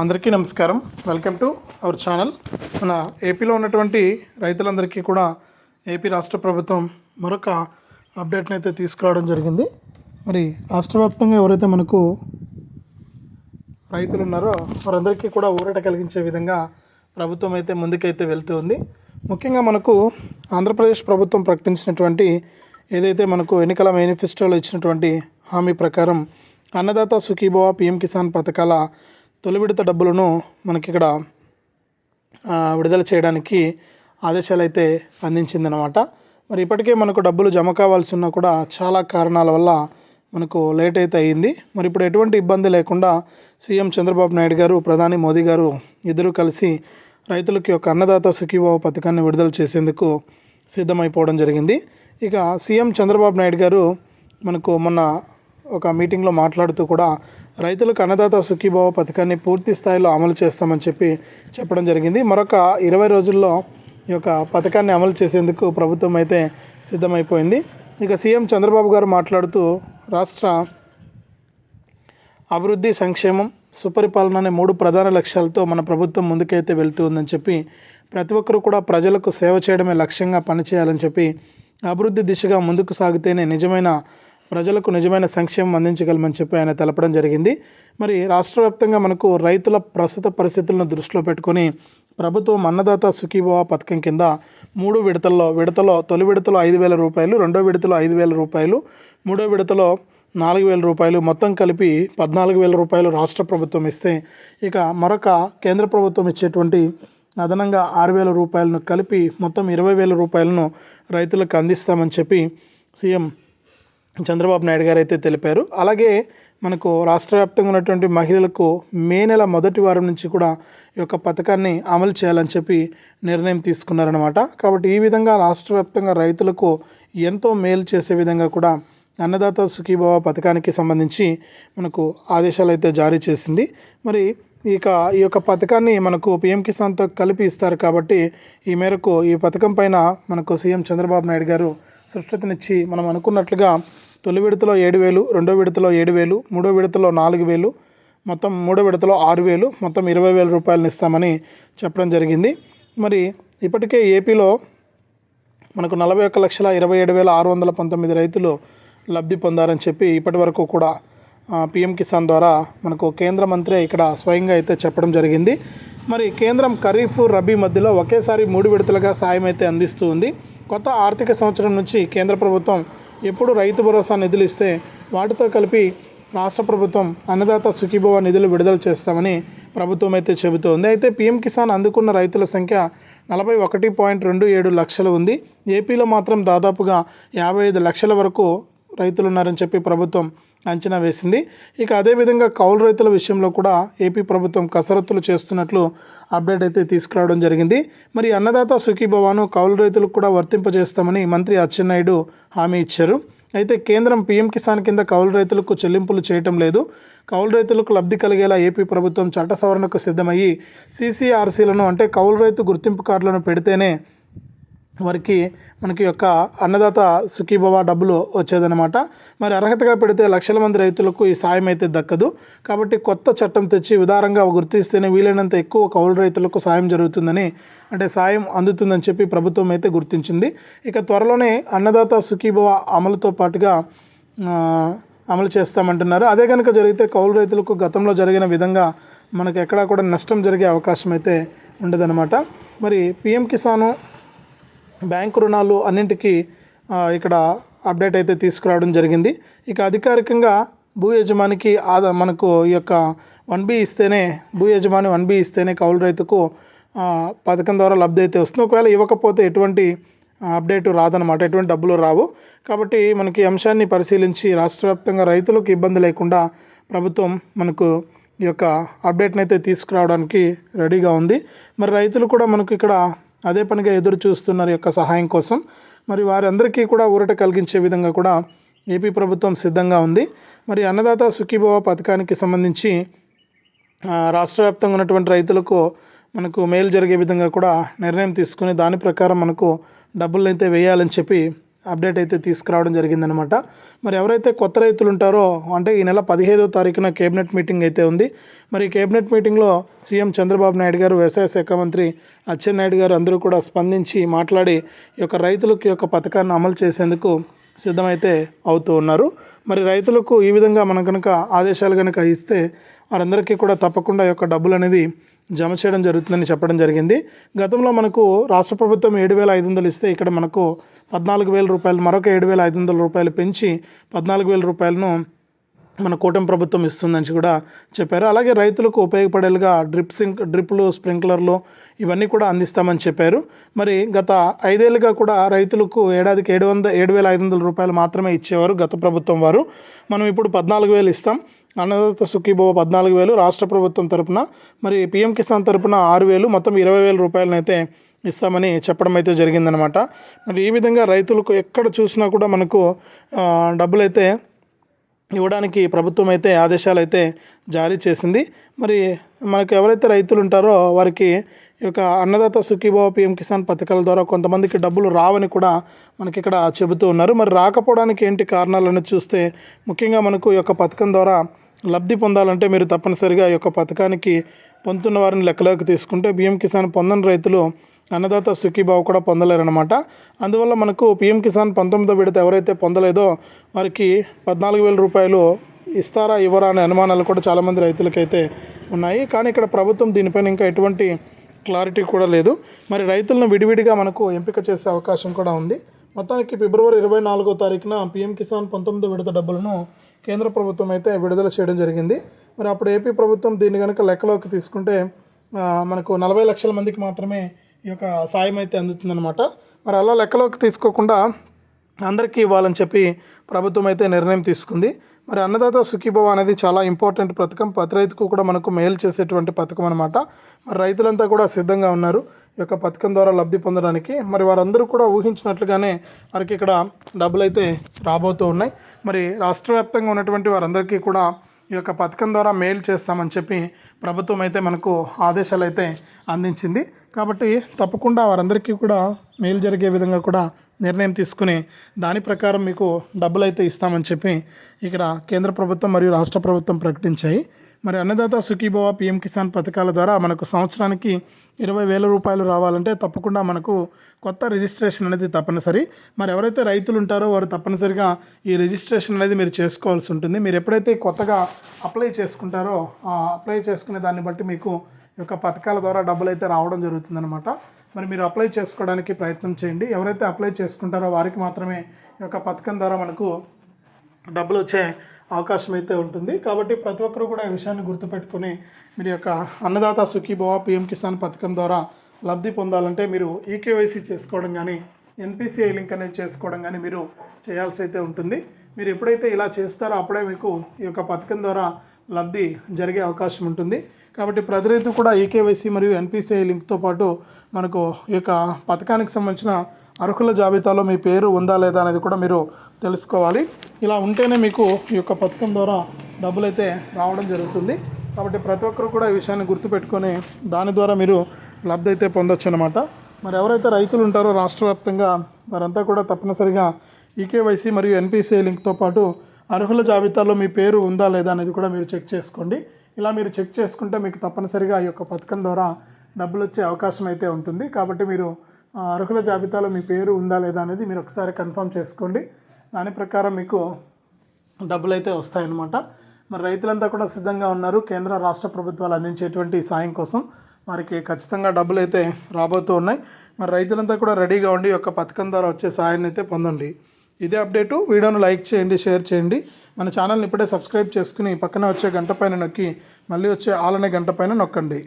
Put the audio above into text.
అందరికీ నమస్కారం. Welcome to our channel మన ఏపీలో ఉన్నటువంటి రైతులందరికీ కూడా ఏపీ రాష్ట్ర ప్రభుత్వం మరొక అప్డేట్ని అయితే తీసుకురావడం జరిగింది. మరి రాష్ట్ర వ్యాప్తంగా ఎవరైతే మనకు రైతులు ఉన్నారో వారందరికీ కూడా ఊరట కలిగించే విధంగా ప్రభుత్వం అయితే ముందుకైతే వెళ్తూ ఉంది. ముఖ్యంగా మనకు ఆంధ్రప్రదేశ్ ప్రభుత్వం ప్రకటించినటువంటి ఏదైతే మనకు ఎన్నికల మేనిఫెస్టోలో ఇచ్చినటువంటి హామీ ప్రకారం అన్నదాత సుఖీభవ పిఎం కిసాన్ పథకాల తొలి విడత డబ్బులను మనకి ఇక్కడ విడుదల చేయడానికి ఆదేశాలు అయితే అందించిందనమాట మరి ఇప్పటికే మనకు డబ్బులు జమ కావాల్సి ఉన్నా కూడా చాలా కారణాల వల్ల మనకు లేట్ అయితే అయ్యింది మరి ఇప్పుడు ఎటువంటి ఇబ్బంది లేకుండా సీఎం చంద్రబాబు నాయుడు గారు ప్రధాని మోదీ గారు ఇద్దరు కలిసి రైతులకి ఒక అన్నదాత సుఖీభావ పథకాన్ని విడుదల చేసేందుకు సిద్ధమైపోవడం జరిగింది. ఇక సీఎం చంద్రబాబు నాయుడు గారు మనకు మొన్న ఒక మీటింగ్లో మాట్లాడుతూ కూడా రైతులకు అన్నదాత సుఖీభావ పథకాన్ని పూర్తి స్థాయిలో అమలు చేస్తామని చెప్పి చెప్పడం జరిగింది. మరొక ఇరవై రోజుల్లో ఈ యొక్క పథకాన్ని అమలు చేసేందుకు ప్రభుత్వం అయితే సిద్ధమైపోయింది. ఇక సీఎం చంద్రబాబు గారు మాట్లాడుతూ రాష్ట్ర అభివృద్ధి సంక్షేమం సుపరిపాలన అనే మూడు ప్రధాన లక్ష్యాలతో మన ప్రభుత్వం ముందుకైతే వెళ్తూ ఉందని చెప్పి ప్రతి ఒక్కరూ కూడా ప్రజలకు సేవ చేయడమే లక్ష్యంగా పనిచేయాలని చెప్పి అభివృద్ధి దిశగా ముందుకు సాగితేనే నిజమైన ప్రజలకు నిజమైన సంక్షేమం అందించగలమని చెప్పి ఆయన తెలపడం జరిగింది. మరి రాష్ట్ర వ్యాప్తంగా మనకు రైతుల ప్రస్తుత పరిస్థితులను దృష్టిలో పెట్టుకొని ప్రభుత్వం అన్నదాత సుఖీభవ పథకం కింద మూడు విడతల్లో విడతలో తొలి విడతలో ఐదు వేల రూపాయలు రెండో విడతలో ఐదు వేల రూపాయలు మూడో విడతలో నాలుగు వేల రూపాయలు మొత్తం కలిపి పద్నాలుగు వేల రూపాయలు రాష్ట్ర ప్రభుత్వం ఇస్తే ఇక మరొక కేంద్ర ప్రభుత్వం ఇచ్చేటువంటి అదనంగా ఆరు వేల రూపాయలను కలిపి మొత్తం ఇరవై వేల రూపాయలను రైతులకు అందిస్తామని చెప్పి సీఎం చంద్రబాబు నాయుడు గారు అయితే తెలిపారు. అలాగే మనకు రాష్ట్ర వ్యాప్తంగా ఉన్నటువంటి మహిళలకు మే నెల మొదటి వారం నుంచి కూడా ఈ యొక్క పథకాన్ని అమలు చేయాలని చెప్పి నిర్ణయం తీసుకున్నారనమాట కాబట్టి ఈ విధంగా రాష్ట్ర వ్యాప్తంగా రైతులకు ఎంతో మేలు చేసే విధంగా కూడా అన్నదాత సుఖీభావ పథకానికి సంబంధించి మనకు ఆదేశాలు అయితే జారీ చేసింది. మరి ఇక ఈ యొక్క పథకాన్ని మనకు పిఎం కిసాన్తో కలిపి ఇస్తారు కాబట్టి ఈ మేరకు ఈ పథకం పైన మనకు సీఎం చంద్రబాబు నాయుడు గారు స్పష్టతనిచ్చి మనం అనుకున్నట్లుగా తొలి విడతలో ఏడు వేలు రెండో విడతలో ఏడు వేలు మూడో విడతలో నాలుగు వేలు మొత్తం మూడో విడతలో ఆరు వేలు మొత్తం ఇరవై వేల రూపాయలను ఇస్తామని చెప్పడం జరిగింది. మరి ఇప్పటికే ఏపీలో మనకు నలభై ఒక్క లక్షల ఇరవై ఏడు వేల ఆరు వందల పంతొమ్మిది రైతులు లబ్ధి పొందారని చెప్పి ఇప్పటి వరకు కూడా పిఎం కిసాన్ ద్వారా మనకు కేంద్ర మంత్రి ఇక్కడ స్వయంగా అయితే చెప్పడం జరిగింది. మరి కేంద్రం ఖరీఫ్ రబీ మధ్యలో ఒకేసారి మూడు విడతలుగా సాయం అయితే అందిస్తూ ఉంది. కొత్త ఆర్థిక సంవత్సరం నుంచి కేంద్ర ప్రభుత్వం ఎప్పుడు రైతు భరోసా నిధులు ఇస్తే వాటితో కలిపి రాష్ట్ర ప్రభుత్వం అన్నదాత సుఖీభవ నిధులు విడుదల చేస్తామని ప్రభుత్వం అయితే చెబుతోంది. అయితే పీఎం కిసాన్ అందుకున్న రైతుల సంఖ్య నలభై ఒకటి పాయింట్ రెండు ఏడు లక్షలు ఉంది. ఏపీలో మాత్రం దాదాపుగా యాభై ఐదు లక్షల వరకు రైతులు ఉన్నారని చెప్పి ప్రభుత్వం అంచనా వేసింది. ఇక అదేవిధంగా కౌలు రైతుల విషయంలో కూడా ఏపీ ప్రభుత్వం కసరత్తులు చేస్తున్నట్లు అప్డేట్ అయితే తీసుకురావడం జరిగింది. మరి అన్నదాత సుఖీభవాను కౌలు రైతులకు కూడా వర్తింపజేస్తామని మంత్రి అచ్చెన్నాయుడు హామీ ఇచ్చారు. అయితే కేంద్రం పీఎం కిసాన్ కింద కౌలు రైతులకు చెల్లింపులు చేయటం లేదు. కౌలు రైతులకు లబ్ధి కలిగేలా ఏపీ ప్రభుత్వం చట్ట సవరణకు సిద్ధమయ్యి సీసీఆర్సీలను అంటే కౌలు రైతు గుర్తింపు కార్డులను పెడితేనే వారికి మనకి యొక్క అన్నదాత సుఖీభవ డబ్బులు వచ్చేదనమాట మరి అర్హతగా పెడితే లక్షల మంది రైతులకు ఈ సాయం అయితే దక్కదు. కాబట్టి కొత్త చట్టం తెచ్చి ఉదారంగా గుర్తిస్తేనే వీలైనంత ఎక్కువ కౌలు రైతులకు సాయం జరుగుతుందని అంటే సాయం అందుతుందని చెప్పి ప్రభుత్వం అయితే గుర్తించింది. ఇక త్వరలోనే అన్నదాత సుఖీభవ అమలుతో పాటుగా అమలు చేస్తామంటున్నారు. అదే కనుక జరిగితే కౌలు రైతులకు గతంలో జరిగిన విధంగా మనకు ఎక్కడా కూడా నష్టం జరిగే అవకాశం అయితే ఉండదన్నమాట. మరి పిఎం కిసాను బ్యాంకు రుణాలు అన్నింటికీ ఇక్కడ అప్డేట్ అయితే తీసుకురావడం జరిగింది. ఇక అధికారికంగా భూ యజమానికి ఆదా మనకు ఈ యొక్క వన్ బి ఇస్తేనే భూ యజమాని వన్ బి ఇస్తేనే కౌలు రైతుకు పథకం ద్వారా లబ్ధి అయితే వస్తుంది. ఒకవేళ ఇవ్వకపోతే ఎటువంటి అప్డేట్ రాదనమాట ఎటువంటి డబ్బులు రావు. కాబట్టి మనకి అంశాన్ని పరిశీలించి రాష్ట్ర వ్యాప్తంగా రైతులకు ఇబ్బంది లేకుండా ప్రభుత్వం మనకు ఈ యొక్క అప్డేట్ని అయితే తీసుకురావడానికి రెడీగా ఉంది. మరి రైతులు కూడా మనకు ఇక్కడ అదే పనిగా ఎదురు చూస్తున్నారు యొక్క సహాయం కోసం. మరి వారందరికీ కూడా ఊరట కలిగించే విధంగా కూడా ఏపీ ప్రభుత్వం సిద్ధంగా ఉంది. మరి అన్నదాత సుఖీభవ పథకానికి సంబంధించి రాష్ట్ర వ్యాప్తంగా ఉన్నటువంటి రైతులకు మనకు మేలు జరిగే విధంగా కూడా నిర్ణయం తీసుకుని దాని ప్రకారం మనకు డబ్బులను అయితే వేయాలని చెప్పి అప్డేట్ అయితే తీసుకురావడం జరిగిందనమాట. మరి ఎవరైతే కొత్త రైతులు ఉంటారో అంటే ఈ నెల పదిహేదో తారీఖున కేబినెట్ మీటింగ్ అయితే ఉంది. మరి కేబినెట్ మీటింగ్లో సీఎం చంద్రబాబు నాయుడు గారు వ్యవసాయ శాఖ మంత్రి అచ్చెన్నాయుడు గారు అందరూ కూడా స్పందించి మాట్లాడి ఈ యొక్క రైతులకు ఈ యొక్క పథకాన్ని అమలు చేసేందుకు సిద్ధమైతే అవుతూ ఉన్నారు. మరి రైతులకు ఈ విధంగా మనం కనుక ఆదేశాలు కనుక ఇస్తే వారందరికీ కూడా తప్పకుండా ఈ యొక్క డబ్బులు అనేది జమ చేయడం జరుగుతుందని చెప్పడం జరిగింది. గతంలో మనకు రాష్ట్ర ప్రభుత్వం ఏడు వేల ఐదు వందలు ఇస్తే ఇక్కడ మనకు పద్నాలుగు వేల రూపాయలు మరొక ఏడు వేల ఐదు వందల రూపాయలు పెంచి పద్నాలుగు వేల రూపాయలను మన కూటమి ప్రభుత్వం ఇస్తుందని కూడా చెప్పారు. అలాగే రైతులకు ఉపయోగపడేలుగా డ్రిప్ సింక్ డ్రిప్లు స్ప్రింక్లర్లు ఇవన్నీ కూడా అందిస్తామని చెప్పారు. మరి గత ఐదేళ్ళుగా కూడా రైతులకు ఏడాదికి ఏడు వంద ఏడు వేల ఐదు వందల రూపాయలు మాత్రమే ఇచ్చేవారు గత ప్రభుత్వం వారు. మనం ఇప్పుడు పద్నాలుగు వేలు ఇస్తాం. అన్నదాత సుఖీభవ పద్నాలుగు వేలు రాష్ట్ర ప్రభుత్వం తరపున మరి పిఎం కిసాన్ తరపున ఆరు వేలు మొత్తం ఇరవై వేల రూపాయలనైతే ఇస్తామని చెప్పడం అయితే జరిగిందనమాట మరి ఈ విధంగా రైతులకు ఎక్కడ చూసినా కూడా మనకు డబ్బులైతే ఇవ్వడానికి ప్రభుత్వం అయితే ఆదేశాలు అయితే జారీ చేసింది. మరి మనకు ఎవరైతే రైతులు ఉంటారో వారికి ఈ యొక్క అన్నదాత సుఖీభావ పిఎం కిసాన్ పథకాల ద్వారా కొంతమందికి డబ్బులు రావని కూడా మనకి ఇక్కడ చెబుతూ ఉన్నారు. మరి రాకపోవడానికి ఏంటి కారణాలు అనేది చూస్తే ముఖ్యంగా మనకు ఈ యొక్క పథకం ద్వారా లబ్ధి పొందాలంటే మీరు తప్పనిసరిగా ఈ యొక్క పథకానికి పొందుతున్న వారిని లెక్కలోకి తీసుకుంటే బిఎం కిసాన్ పొందని రైతులు అన్నదాత సుఖీభావ కూడా పొందలేరనమాట అందువల్ల మనకు పిఎం కిసాన్ పంతొమ్మిదో విడత ఎవరైతే పొందలేదో వారికి పద్నాలుగు వేల రూపాయలు ఇస్తారా ఇవ్వరా అనే అనుమానాలు కూడా చాలామంది రైతులకైతే ఉన్నాయి. కానీ ఇక్కడ ప్రభుత్వం దీనిపైన ఇంకా ఎటువంటి క్లారిటీ కూడా లేదు. మరి రైతులను విడివిడిగా మనకు ఎంపిక చేసే అవకాశం కూడా ఉంది. మొత్తానికి ఫిబ్రవరి ఇరవై నాలుగో తారీఖున పిఎం కిసాన్ పంతొమ్మిదో విడత డబ్బులను కేంద్ర ప్రభుత్వం అయితే విడుదల చేయడం జరిగింది. మరి అప్పుడు ఏపీ ప్రభుత్వం దీన్ని కనుక లెక్కలోకి తీసుకుంటే మనకు నలభై లక్షల మందికి మాత్రమే ఈ యొక్క సాయం అయితే అందుతుందన్నమాట. మరి అలా లెక్కలోకి తీసుకోకుండా అందరికీ ఇవ్వాలని చెప్పి ప్రభుత్వం అయితే నిర్ణయం తీసుకుంది. మరి అన్నదాత సుఖీభవ అనేది చాలా ఇంపార్టెంట్ పథకం. ప్రతి రైతుకు కూడా మనకు మేలు చేసేటువంటి పథకం అనమాట మరి రైతులంతా కూడా సిద్ధంగా ఉన్నారు ఈ యొక్క పథకం ద్వారా లబ్ధి పొందడానికి. మరి వారందరూ కూడా ఊహించినట్లుగానే వారికి ఇక్కడ డబ్బులు అయితే రాబోతూ ఉన్నాయి. మరి రాష్ట్ర వ్యాప్తంగా ఉన్నటువంటి వారందరికీ కూడా ఈ యొక్క పథకం ద్వారా మెయిల్ చేస్తామని చెప్పి ప్రభుత్వం అయితే మనకు ఆదేశాలు అయితే అందించింది. కాబట్టి తప్పకుండా వారందరికీ కూడా మేలు జరిగే విధంగా కూడా నిర్ణయం తీసుకుని దాని ప్రకారం మీకు డబ్బులు అయితే ఇస్తామని చెప్పి ఇక్కడ కేంద్ర ప్రభుత్వం మరియు రాష్ట్ర ప్రభుత్వం ప్రకటించాయి. మరి అన్నదాత సుఖీభవ పిఎం కిసాన్ పథకాల ద్వారా మనకు సంవత్సరానికి ఇరవై వేల రూపాయలు రావాలంటే తప్పకుండా మనకు కొత్త రిజిస్ట్రేషన్ అనేది తప్పనిసరి. మరి ఎవరైతే రైతులు ఉంటారో వారు తప్పనిసరిగా ఈ రిజిస్ట్రేషన్ అనేది మీరు చేసుకోవాల్సి ఉంటుంది. మీరు ఎప్పుడైతే కొత్తగా అప్లై చేసుకుంటారో అప్లై చేసుకునే దాన్ని బట్టి మీకు ఈ యొక్క పథకాల ద్వారా డబ్బులు అయితే రావడం జరుగుతుందన్నమాట. మరి మీరు అప్లై చేసుకోవడానికి ప్రయత్నం చేయండి. ఎవరైతే అప్లై చేసుకుంటారో వారికి మాత్రమే ఈ యొక్క పథకం ద్వారా మనకు డబ్బులు వచ్చే అవకాశం అయితే ఉంటుంది. కాబట్టి ప్రతి ఒక్కరూ కూడా ఈ విషయాన్ని గుర్తుపెట్టుకుని మీరు యొక్క అన్నదాత సుఖీభవ పిఎం కిసాన్ పథకం ద్వారా లబ్ధి పొందాలంటే మీరు ఈకేవైసీ చేసుకోవడం కానీ ఎన్పిసిఐ లింక్ అనేది చేసుకోవడం కానీ మీరు చేయాల్సి అయితే ఉంటుంది. మీరు ఎప్పుడైతే ఇలా చేస్తారో అప్పుడే మీకు ఈ యొక్క పథకం ద్వారా లబ్ధి జరిగే అవకాశం ఉంటుంది. కాబట్టి ప్రతి రైతు కూడా ఈకేవైసీ మరియు ఎన్పిసిఐ లింక్తో పాటు మనకు ఈ యొక్క పథకానికి సంబంధించిన అర్హుల జాబితాలో మీ పేరు ఉందా లేదా అనేది కూడా మీరు తెలుసుకోవాలి. ఇలా ఉంటేనే మీకు ఈ యొక్క పథకం ద్వారా డబ్బులు అయితే రావడం జరుగుతుంది. కాబట్టి ప్రతి ఒక్కరు కూడా ఈ విషయాన్ని గుర్తుపెట్టుకొని దాని ద్వారా మీరు లబ్ధి అయితే పొందొచ్చు అనమాట మరి ఎవరైతే రైతులు ఉంటారో రాష్ట్ర వ్యాప్తంగా వారంతా కూడా తప్పనిసరిగా ఈకేవైసీ మరియు ఎన్పిసిఐ లింక్తో పాటు అర్హుల జాబితాలో మీ పేరు ఉందా లేదా అనేది కూడా మీరు చెక్ చేసుకోండి. ఇలా మీరు చెక్ చేసుకుంటే మీకు తప్పనిసరిగా ఈ యొక్క పథకం ద్వారా డబ్బులు వచ్చే అవకాశం అయితే ఉంటుంది. కాబట్టి మీరు అర్హుల జాబితాలో మీ పేరు ఉందా లేదా అనేది మీరు ఒకసారి కన్ఫర్మ్ చేసుకోండి. దాని ప్రకారం మీకు డబ్బులు అయితే వస్తాయన్నమాట. మరి రైతులంతా కూడా సిద్ధంగా ఉన్నారు. కేంద్ర రాష్ట్ర ప్రభుత్వాలు అందించేటువంటి సాయం కోసం వారికి ఖచ్చితంగా డబ్బులు అయితే రాబోతూ ఉన్నాయి. మరి రైతులంతా కూడా రెడీగా ఉండి ఒక యొక్క పథకం ద్వారా వచ్చే సాయాన్ని అయితే పొందండి. ఇదే అప్డేటు. వీడియోను లైక్ చేయండి షేర్ చేయండి. మన ఛానల్ని ఇప్పుడే సబ్స్క్రైబ్ చేసుకుని పక్కన వచ్చే గంట పైన నొక్కి మళ్ళీ వచ్చే ఆలనే గంట పైన నొక్కండి.